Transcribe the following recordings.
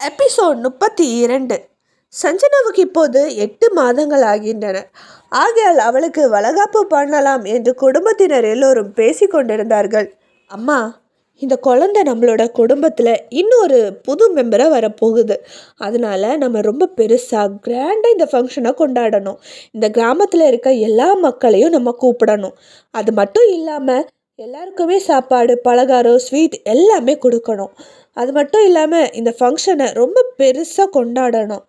Episode முப்பத்தி இரண்டு. சஞ்சனாவுக்கு இப்போது எட்டு மாதங்கள் ஆகின்றன. ஆகையால் அவளுக்கு வளகாப்பு பண்ணலாம் என்று குடும்பத்தினர் எல்லோரும் பேசிக்கொண்டிருந்தார்கள் அம்மா இந்த குழந்தை நம்மளோட குடும்பத்தில் இன்னொரு புது மெம்பராக வரப்போகுது. அதனால் நம்ம ரொம்ப பெருசாக கிராண்டாக இந்த ஃபங்க்ஷனை கொண்டாடணும். இந்த கிராமத்தில் இருக்க எல்லா மக்களையும் நம்ம கூப்பிடணும். அது மட்டும் இல்லாமல் எல்லாருக்குமே சாப்பாடு பலகாரம் ஸ்வீட் எல்லாமே கொடுக்கணும். அது மட்டும் இல்லாமல் இந்த ஃபங்க்ஷனை ரொம்ப பெருசாக கொண்டாடணும்.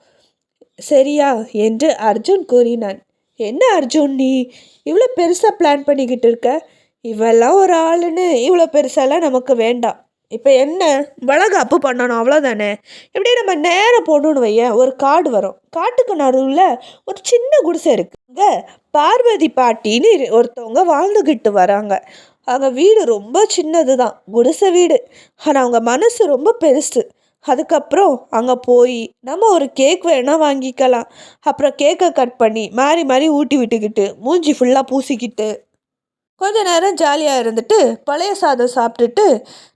சரியா? என்று அர்ஜுன் கூறினான். என்ன அர்ஜுன் நீ? இவ்வளோ பெருசாக பிளான் பண்ணிக்கிட்டு இருக்க? இவெல்லாம் ஒரு ஆளுன்னு இவ்வளோ பெருசாலாம் நமக்கு வேண்டாம். இப்போ என்ன? வளகாப்பு பண்ணணும் அவ்வளோதானே இப்படி நம்ம நேரம் போடணும்னு வையேன். ஒரு காடு வரும். காட்டுக்கு நடுவில் ஒரு சின்ன குடிசை இருக்குங்க பார்வதி பாட்டின்னு இரு- ஒருத்தவங்க வாழ்ந்துக்கிட்டு வராங்க. அவங்க வீடு ரொம்ப சின்னது தான் குடிசை வீடு. ஆனால் அவங்க மனசு ரொம்ப பெருசு. அதுக்கப்புறம் அங்கே போய் நம்ம ஒரு கேக் வேணால் வாங்கிக்கலாம். அப்புறம் கேக்கை கட் பண்ணி மாறி மாறி ஊட்டி விட்டுக்கிட்டு மூஞ்சி ஃபுல்லாக பூசிக்கிட்டு. கொஞ்ச நேரம் ஜாலியாக இருந்துட்டு பழைய சாதம் சாப்பிட்டுட்டு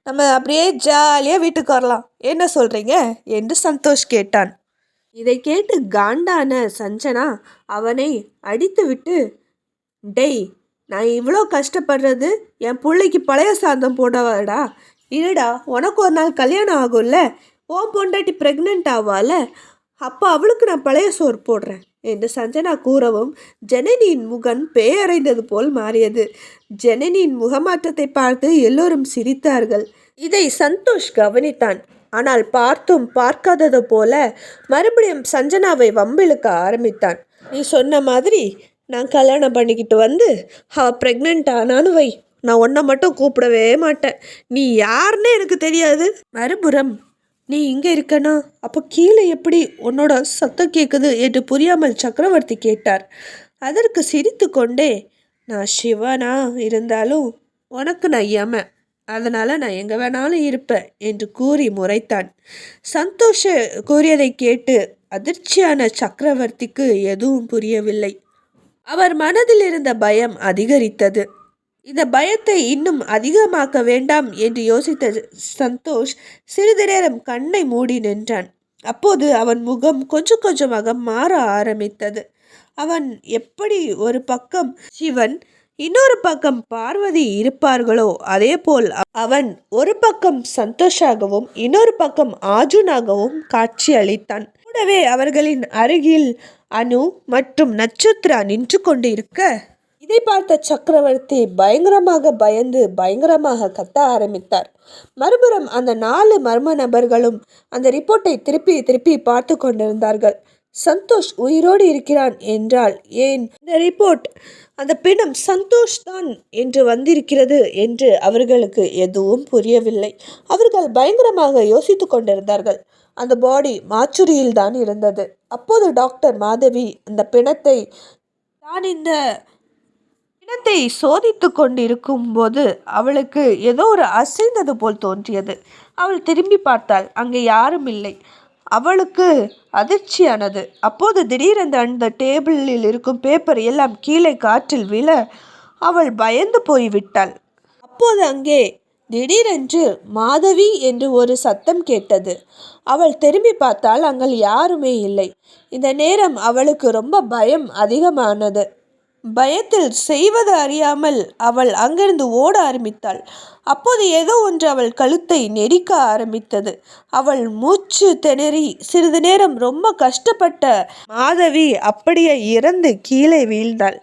நம்ம அப்படியே ஜாலியாக வீட்டுக்கு வரலாம். என்ன சொல்கிறீங்க என்று சந்தோஷ் கேட்டான். இதை கேட்டு காண்டான சஞ்சனா அவனை அடித்துவிட்டு டெய் நான் இவ்வளோ கஷ்டப்படுறது என் பிள்ளைக்கு பழைய சாதம் போடவாடா? இருடா உனக்கு ஒரு நாள் கல்யாணம் ஆகும்ல? ஓம் பொண்டாட்டி ப்ரெக்னென்ட் ஆவால? அப்போ அவளுக்கு நான் பழைய சோறு போடுறேன் என்று சஞ்சனா கூறவும் ஜனனியின் முகம் பேயறைந்தது போல் மாறியது. ஜனனியின் முகமாற்றத்தை பார்த்து எல்லோரும் சிரித்தார்கள். இதை சந்தோஷ் கவனித்தான். ஆனால் பார்த்தும் பார்க்காதது போல மறுபடியும் சஞ்சனாவை வம்பிழுக்க ஆரம்பித்தான். நீ சொன்ன மாதிரி நான் கல்யாணம் பண்ணிக்கிட்டு வந்து அவ ப்ரெக்னென்ட் ஆனான்னு வை. நான் உன்னை மட்டும் கூப்பிடவே மாட்டேன். நீ யாருன்னு எனக்கு தெரியாது. மறுபுறம் நீ இங்கே இருக்கனா? அப்போ கீழே எப்படி உன்னோட சத்தம் கேட்குது என்று புரியாமல் சக்கரவர்த்தி கேட்டார். அதற்கு சிரித்து கொண்டே நான் சிவனா இருந்தாலும் உனக்கு நான் யம. அதனால் நான் எங்கே வேணாலும் இருப்பேன் என்று கூறி முறைத்தான். சந்தோஷ கூறியதை கேட்டு அதிர்ச்சியான சக்கரவர்த்திக்கு எதுவும் புரியவில்லை. அவர் மனதில் இருந்த பயம் அதிகரித்தது. இந்த பயத்தை இன்னும் அதிகமாக்க வேண்டாம் என்று யோசித்த சந்தோஷ் சிறிது நேரம் கண்ணை மூடி நின்றான். அப்போது அவன் முகம் கொஞ்சம் கொஞ்சமாக மாற ஆரம்பித்தது. அவன் எப்படி ஒரு பக்கம் சிவன் இன்னொரு பக்கம் பார்வதி இருப்பார்களோ அதேபோல் அவன் ஒரு பக்கம் சந்தோஷாகவும் இன்னொரு பக்கம் ஆஜுனாகவும் காட்சி அளித்தான் கூடவே அவர்களின் அருகில் அனு மற்றும் நட்சத்திரா நின்று கொண்டு இருக்க இதை பார்த்த சக்கரவர்த்தி பயங்கரமாக பயந்து பயங்கரமாக கத்த ஆரம்பித்தார். மறுபுறம் அந்த நாலு மர்ம நபர்களும் அந்த ரிப்போர்ட்டை திருப்பி திருப்பி பார்த்து கொண்டிருந்தார்கள். சந்தோஷ் உயிரோடு இருக்கிறான் என்றால் ஏன்? இந்த ரிப்போர்ட் அந்த பிணம் சந்தோஷ் தான் என்று வந்திருக்கிறது என்று அவர்களுக்கு எதுவும் புரியவில்லை. அவர்கள் பயங்கரமாக யோசித்து கொண்டிருந்தார்கள். அந்த பாடி மாச்சுரியில் தான் இருந்தது. அப்போது டாக்டர் மாதவி அந்த பிணத்தை தான் இந்த பிணத்தை சோதித்து கொண்டிருக்கும் போது அவளுக்கு ஏதோ ஒரு அசைந்தது போல் தோன்றியது. அவள் திரும்பி பார்த்தாள் அங்கே யாரும் இல்லை. அவளுக்கு அதிர்ச்சியானது. அப்போது திடீரென்று அந்த டேபிளில் இருக்கும் பேப்பர் எல்லாம் கீழே காற்றில் விழ அவள் பயந்து போய்விட்டாள். அப்போது அங்கே திடீரென்று மாதவி என்று ஒரு சத்தம் கேட்டது. அவள் திரும்பி பார்த்தால் அங்கே யாருமே இல்லை. இந்த நேரம் அவளுக்கு ரொம்ப பயம் அதிகமானது. பயத்தில் செய்வது அறியாமல் அவள் அங்கிருந்து ஓட ஆரம்பித்தாள். அப்போது ஏதோ ஒன்று அவள் கழுத்தை நெரிக்க ஆரம்பித்தது. அவள் மூச்சு திணறி சிறிது நேரம் ரொம்ப கஷ்டப்பட்ட மாதவி அப்படியே இறந்து கீழே வீழ்ந்தாள்.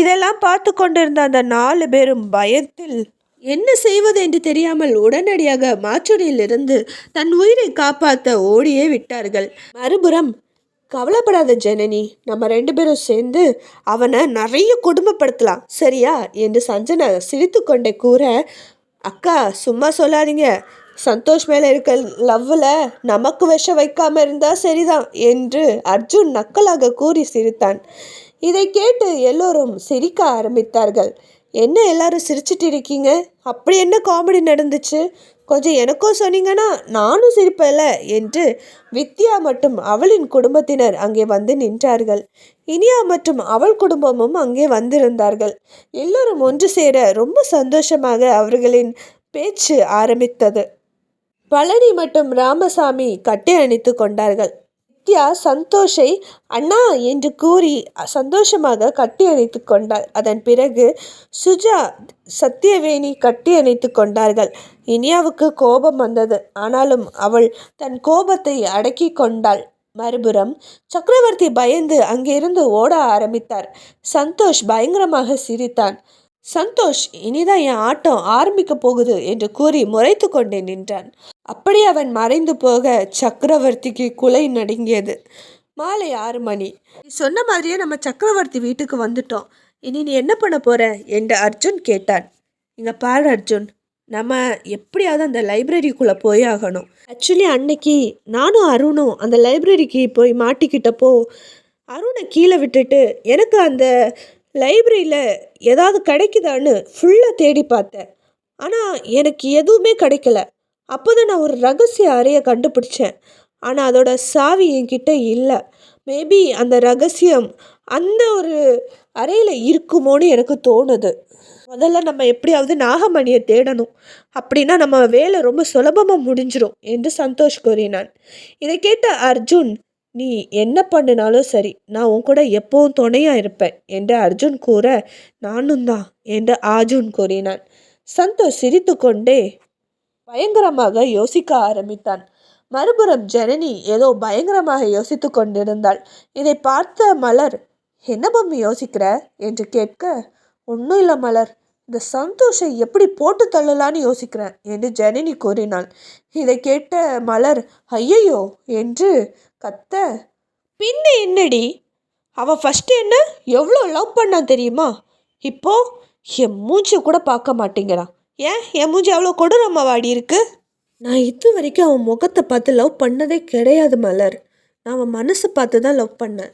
இதெல்லாம் பார்த்து கொண்டிருந்த அந்த நாலு பேரும் பயத்தில் என்ன செய்வது என்று தெரியாமல் உடனடியாக மாச்சுரியிலிருந்து தன் உயிரை காப்பாற்ற ஓடியே விட்டார்கள். மறுபுறம் கவலைப்படாத ஜனனி நம்ம ரெண்டு பேரும் சேர்ந்து அவனை நிறைய கொடுமைப்படுத்தலாம். சரியா? என்று சஞ்சனா சிரித்து கொண்டே கூற அக்கா சும்மா சொல்லாதீங்க. சந்தோஷ் மேலே இருக்க லவ்வில் நமக்கு விஷம் வைக்காம இருந்தால் சரிதான் என்று அர்ஜுன் நக்கலாக கூறி சிரித்தான். இதை கேட்டு எல்லோரும் சிரிக்க ஆரம்பித்தார்கள். என்ன எல்லாரும் சிரிச்சிட்டு இருக்கீங்க? அப்படி என்ன காமெடி நடந்துச்சு? கொஞ்சம் எனக்கும் சொன்னீங்கன்னா நானும் சிரிப்பேல என்று வித்யா மற்றும் அவளின் குடும்பத்தினர் அங்கே வந்து நின்றார்கள். இனியா மற்றும் அவள் குடும்பமும் அங்கே வந்திருந்தார்கள். எல்லோரும் ஒன்று சேர ரொம்ப சந்தோஷமாக அவர்களின் பேச்சு ஆரம்பித்தது. பழனி மற்றும் ராமசாமி கட்டை அணித்து கொண்டார்கள். நித்யா சந்தோஷை அண்ணா என்று கூறி சந்தோஷமாக கட்டி அணைத்து கொண்டாள். அதன் பிறகு சுஜா சத்தியவேணி கட்டி அணைத்து கொண்டார்கள். இனியாவுக்கு கோபம் வந்தது. ஆனாலும் அவள் தன் கோபத்தை அடக்கி கொண்டாள். மறுபுறம் சக்கரவர்த்தி பயந்து அங்கிருந்து ஓட ஆரம்பித்தார். சந்தோஷ் பயங்கரமாக சிரித்தான். சந்தோஷ் இனிதான் என் ஆட்டம் ஆரம்பிக்க போகுது என்று கூறி முறைத்து கொண்டே நின்றான். அப்படி அவன் மறைந்து போக சக்கரவர்த்திக்கு குலை நடுங்கியது. மாலை ஆறு மணி. நீ சொன்ன மாதிரியே நம்ம சக்கரவர்த்தி வீட்டுக்கு வந்துட்டோம். இனி நீ என்ன பண்ண போற? என்று அர்ஜுன் கேட்டான். இங்க பாரு அர்ஜுன் நம்ம எப்படியாவது அந்த லைப்ரரிக்குள்ளே போய் ஆகணும். ஆக்சுவலி அன்னைக்கு நானும் அருணும் அந்த லைப்ரரிக்கு போய் மாட்டிக்கிட்டப்போ அருணை கீழே விட்டுட்டு எனக்கு அந்த லைப்ரரியில் ஏதாவது கிடைக்குதான்னு ஃபுல்லாக தேடி பார்த்தேன். ஆனால் எனக்கு எதுவுமே கிடைக்கல. அப்போ தான் நான் ஒரு ரகசிய அறையை கண்டுபிடிச்சேன். ஆனால் அதோட சாவி என்கிட்ட இல்லை. மேபி அந்த ரகசியம் அந்த ஒரு அறையில் இருக்குமோன்னு எனக்கு தோணுது. முதல்ல நம்ம எப்படியாவது நாகமணியை தேடணும். அப்படின்னா நம்ம வேலை ரொம்ப சுலபமாக முடிஞ்சிடும் என்று சந்தோஷ் கூறினான். இதை கேட்ட அர்ஜுன் நீ என்ன பண்ணினாலும் சரி நான் உன் கூட எப்பவும் துணையாக இருப்பேன் என்று அர்ஜுன் கூற நானும் தான் என்று ஆர்ஜுன் கூறினான். சந்தோஷ் சிரித்து கொண்டே பயங்கரமாக யோசிக்க ஆரம்பித்தான். மறுபுறம் ஜனனி ஏதோ பயங்கரமாக யோசித்து கொண்டிருந்தாள். இதை பார்த்த மலர் என்ன பொம்மி யோசிக்கிற? என்று கேட்க ஒன்றும் இல்லை மலர் இந்த சந்தோஷை எப்படி போட்டு தள்ளலான்னு யோசிக்கிறேன் என்று ஜனனி கூறினாள். இதை கேட்ட மலர் ஐயையோ என்று கத்த. பின்ன என்னடி? அவள் ஃபஸ்ட்டு என்ன எவ்வளோ லவ் பண்ணான் தெரியுமா? இப்போ என் மூஞ்சை கூட பார்க்க மாட்டேங்கிறான் ஏன்? என் மூஞ்சி அவ்வளோ கொடூரமா வாடி இருக்கு? நான் இது வரைக்கும் அவன் முகத்தை பார்த்து லவ் பண்ணதே கிடையாது மலர். நான் அவன் மனசை பார்த்து தான் லவ் பண்ணேன்.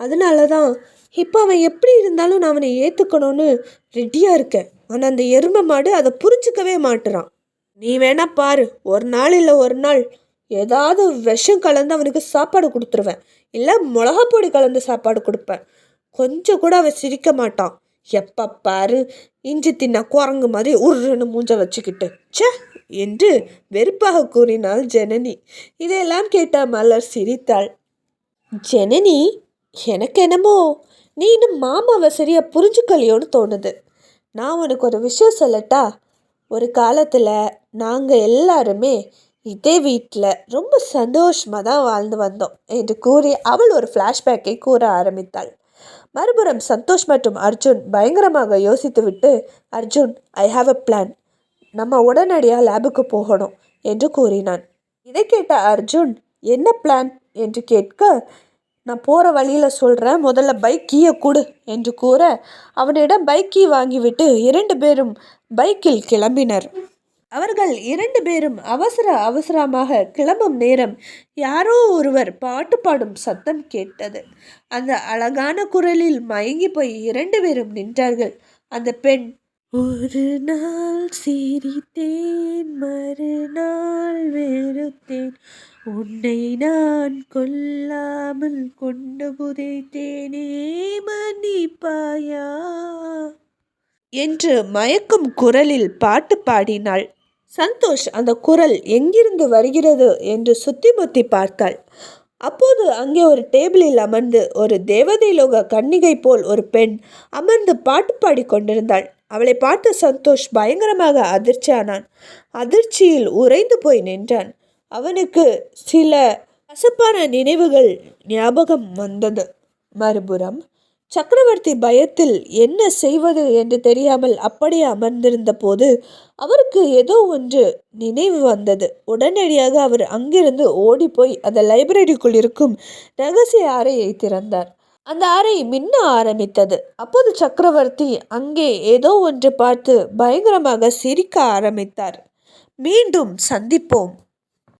அதனால தான் இப்போ அவன் எப்படி இருந்தாலும் நான் அவனை ஏற்றுக்கணும்னு ரெடியாக இருக்கேன். ஆனால் அந்த எருமை மாடு அதை புரிஞ்சுக்கவே மாட்டுறான். நீ வேணா பாரு. ஒரு நாள் இல்லை ஒரு நாள். ஏதாவது விஷம் கலந்து அவனுக்கு சாப்பாடு கொடுத்துருவேன். இல்லை மிளகா பொடி கலந்து சாப்பாடு கொடுப்பேன். கொஞ்சம் கூட அவன் சிரிக்க மாட்டான். எப்போ பாரு இஞ்சி தின்ன குரங்கு மாதிரி உருன்னு மூஞ்ச வச்சுக்கிட்டு ச்சே என்று வெறுப்பாக கூறினாள் ஜனனி. இதையெல்லாம் கேட்ட மலர் சிரித்தாள். ஜனனி எனக்கு என்னமோ? நீ இன்னும் மாமாவை சரியாக புரிஞ்சுக்கலையோன்னு தோணுது. நான் உனக்கு ஒரு விஷயம் சொல்லட்டா? ஒரு காலத்தில் நாங்கள் எல்லாருமே இதே வீட்டில் ரொம்ப சந்தோஷமாக தான் வாழ்ந்து வந்தோம் என்று கூறி அவள் ஒரு ஃப்ளாஷ்பேக்கை கூற ஆரம்பித்தாள். மறுபுறம் சந்தோஷ் மற்றும் அர்ஜுன் பயங்கரமாக யோசித்துவிட்டு Arjun I have a plan நம்ம உடனடியாக லேபுக்கு போகணும் என்று கூறினான். இதை கேட்ட அர்ஜுன் என்ன பிளான் என்று கேட்க நான் போகிற வழியில் சொல்கிறேன் முதல்ல பைக் கீயை கொடு என்று கூற அவனிடம் பைக் கீ வாங்கிவிட்டு இரண்டு பேரும் பைக்கில் கிளம்பினர். அவர்கள் இரண்டு பேரும் அவசர அவசரமாக கிளம்பும் நேரம் யாரோ ஒருவர் பாட்டு பாடும் சத்தம் கேட்டது. அந்த அழகான குரலில் மயங்கி போய் இரண்டு பேரும் நின்றார்கள். அந்த பெண் ஒரு நாள் சிரித்தேன் மறுநாள் வெறுத்தேன். உன்னை நான் கொல்லாமல் கொண்டு புதைத்தேனே மன்னிப்பாயா? என்று மயக்கும் குரலில் பாட்டு பாடினாள். சந்தோஷ் அந்த குரல் எங்கிருந்து வருகிறது என்று சுத்தி முத்தி பார்த்தாள். அப்போது அங்கே ஒரு டேபிளில் அமர்ந்து ஒரு தேவதைலோக கன்னிகை போல் ஒரு பெண் அமர்ந்து பாட்டு பாடி கொண்டிருந்தாள். அவளை பார்த்து சந்தோஷ் பயங்கரமாக அதிர்ச்சியானான். அதிர்ச்சியில் உறைந்து போய் நின்றான். அவனுக்கு சில கசப்பான நினைவுகள் ஞாபகம் வந்தது. மறுபுறம் சக்கரவர்த்தி பயத்தில் என்ன செய்வது என்று தெரியாமல் அப்படியே அமர்ந்திருந்த போது அவருக்கு ஏதோ ஒன்று நினைவு வந்தது. உடனடியாக அவர் அங்கிருந்து ஓடிப்போய் அந்த லைப்ரரிக்குள் இருக்கும் ரகசிய அறையை திறந்தார். அந்த அறை மின்ன ஆரம்பித்தது. அப்போது சக்கரவர்த்தி அங்கே ஏதோ ஒன்று பார்த்து பயங்கரமாக சிரிக்க ஆரம்பித்தார். மீண்டும் சந்திப்போம்.